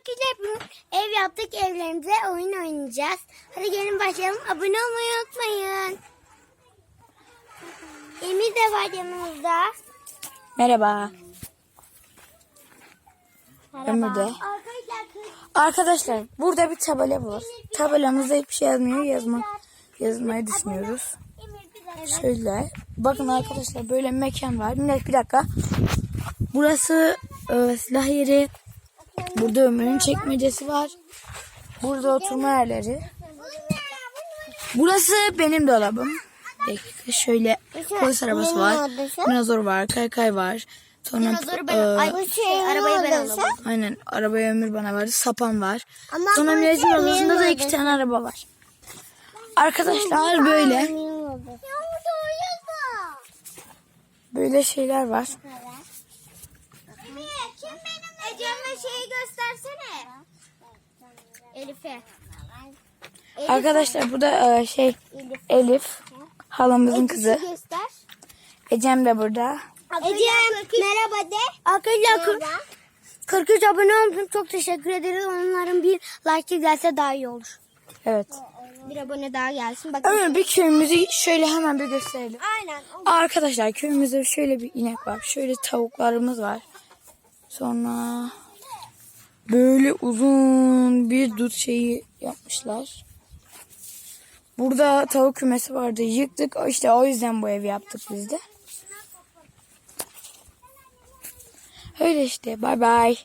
Arkadaşlar ev yaptık evlerimize oyun oynayacağız. Hadi gelin başlayalım. Abone olmayı unutmayın. Emir de var yanımızda. Merhaba. Ömür de. Arkadaşlar kız- Arkadaşlar burada bir tabela var. Tabelamızda hiçbir şey yazmıyor. Yazmak yazmayı düşünüyoruz. Emir bir de- Şöyle. Bakın arkadaşlar böyle bir mekan var. Bir dakika. Burası e, silah yeri. Burada Ömür'ün çekmecesi var. Burada oturma yerleri. Burası benim dolabım. Dakika şöyle polis arabası var. Dinozor var, kaykay var. Sonra Dinozoru ben, e, ay, şey, arabayı ben aldım. aynen arabaya Ömür bana verdi. Sapan var. Ama Sonra Mirac'ın şey odasında da iki tane araba var. Arkadaşlar böyle böyle şeyler var. Emir kim benim Ecem'le şeyi göstersene. Elif'e. Arkadaşlar bu da e, şey Elif halamızın kızı. Göster. Ecem de burada. Ecem merhaba de. Arkadaşlar 43 abone oldum. Çok teşekkür ederiz. Onların bir like gelse daha iyi olur. Evet. Bir abone daha gelsin. Bak. Ömür bir köyümüzü şöyle hemen bir gösterelim. Aynen. Arkadaşlar köyümüzde şöyle bir inek var. Şöyle tavuklarımız var. Sonra böyle uzun bir dut şeyi yapmışlar. Burada tavuk kümesi vardı. Yıktık. İşte o yüzden bu evi yaptık biz de. Öyle işte. Bay bay.